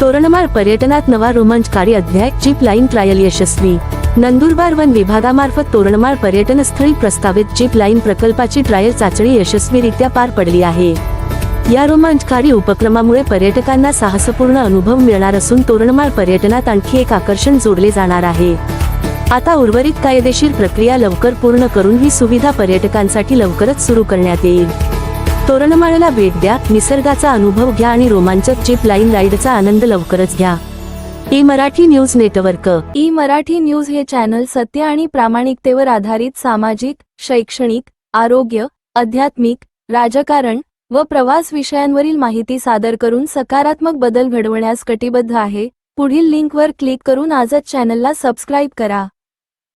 तोरणमाळ पर्यटनात नवा रोमांचकारी अध्याय जीप लाईन ट्रायल यशस्वी. नंदुरबार वन विभागामार्फत तोरणमाळ पर्यटनस्थळी प्रस्तावित जीप लाईन प्रकल्पाची ट्रायल चाचणी यशस्वीरित्या पार पडली आहे. या रोमांचकारी उपक्रमामुळे पर्यटकांना साहसपूर्ण अनुभव मिळणार असून तोरणमाळ पर्यटनात आणखी एक आकर्षण जोडले जाणार आहे. आता उर्वरित कायदेशीर प्रक्रिया लवकर पूर्ण करून ही सुविधा पर्यटकांसाठी लवकरच सुरू करण्यात येईल. तोरणमाळला भेट द्या निसर्गाचा अनुभव घ्या आणि रोमांचक चिप लाईन राईडचा आनंद लवकरच घ्या. E Marathi news network. E Marathi news हे चॅनल सत्य आणि प्रामाणिकतेवर आधारित सामाजिक शैक्षणिक आरोग्य आध्यात्मिक राजकारण व प्रवास विषयांवरील माहिती सादर करून सकारात्मक बदल घडवण्यास कटिबद्ध आहे. पुढील लिंकवर क्लिक करून आजच चॅनलला सबस्क्राईब करा.